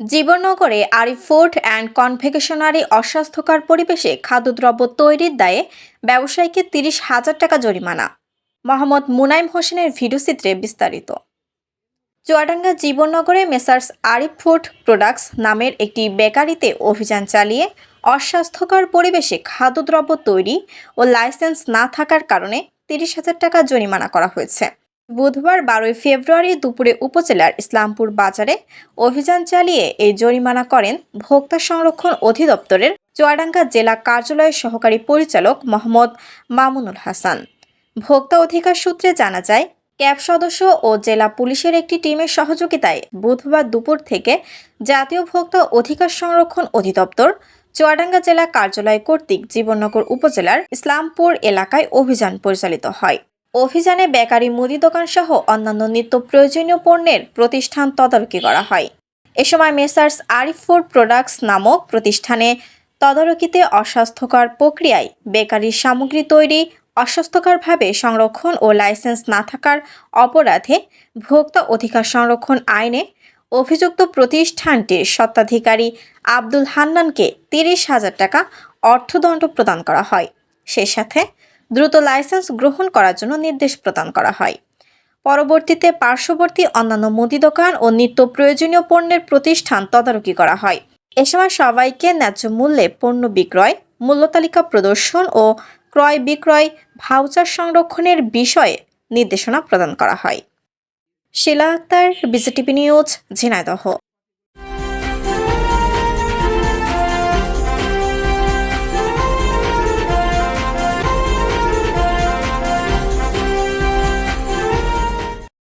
জীবননগরে Arif food and confectionery অস্বাস্থ্যকর পরিবেশে খাদ্যদ্রব্য তৈরির দায়ে ব্যবসায়ীকে তিরিশ হাজার টাকা জরিমানা। মোহাম্মদ মুনাইম হোসেনের ভিডিওচিত্রে বিস্তারিত। চুয়াডাঙ্গা জীবননগরে মেসার্স আরিফ ফুড প্রোডাক্টস নামের একটি বেকারিতে অভিযান চালিয়ে অস্বাস্থ্যকর পরিবেশে খাদ্যদ্রব্য তৈরি ও লাইসেন্স না থাকার কারণে তিরিশ হাজার টাকা জরিমানা করা হয়েছে। বুধবার বারোই ফেব্রুয়ারি দুপুরে উপজেলার ইসলামপুর বাজারে অভিযান চালিয়ে এই জরিমানা করেন ভোক্তা সংরক্ষণ অধিদপ্তরের চুয়াডাঙ্গা জেলা কার্যালয়ের সহকারী পরিচালক মোহাম্মদ মামুনুল হাসান। ভোক্তা অধিকার সূত্রে জানা যায়, ক্যাব সদস্য ও জেলা পুলিশের একটি টিমের সহযোগিতায় বুধবার দুপুর থেকে জাতীয় ভোক্তা অধিকার সংরক্ষণ অধিদপ্তর চুয়াডাঙ্গা জেলা কার্যালয় কর্তৃক জীবননগর উপজেলার ইসলামপুর এলাকায় অভিযান পরিচালিত হয়। অভিযানে বেকারি, মুদি দোকান সহ অন্যান্য নিত্য প্রয়োজনীয় পণ্যের প্রতিষ্ঠান তদারকি করা হয়। এ সময় মেসার্স আরিফ ফুড প্রোডাক্টস নামক প্রতিষ্ঠানে তদারকিতে অস্বাস্থ্যকর প্রক্রিয়ায় বেকারি সামগ্রী তৈরি, অস্বাস্থ্যকরভাবে সংরক্ষণ ও লাইসেন্স না থাকার অপরাধে ভোক্তা অধিকার সংরক্ষণ আইনে অভিযুক্ত প্রতিষ্ঠানটির স্বত্বাধিকারী আব্দুল হান্নানকে তিরিশ হাজার টাকা অর্থদণ্ড প্রদান করা হয়। সেই সাথে দ্রুত লাইসেন্স গ্রহণ করার জন্য নির্দেশ প্রদান করা হয়। পরবর্তীতে পার্শ্ববর্তী অন্যান্য মুদি দোকান ও নিত্য প্রয়োজনীয় পণ্যের প্রতিষ্ঠান তদারকি করা হয়। এ সময় সবাইকে ন্যায্য মূল্যে পণ্য বিক্রয়, মূল্য তালিকা প্রদর্শন ও ক্রয় বিক্রয়, ভাউচার সংরক্ষণের বিষয়ে নির্দেশনা প্রদান করা হয়। Shila Akter, BJTV news, Jhenaidah.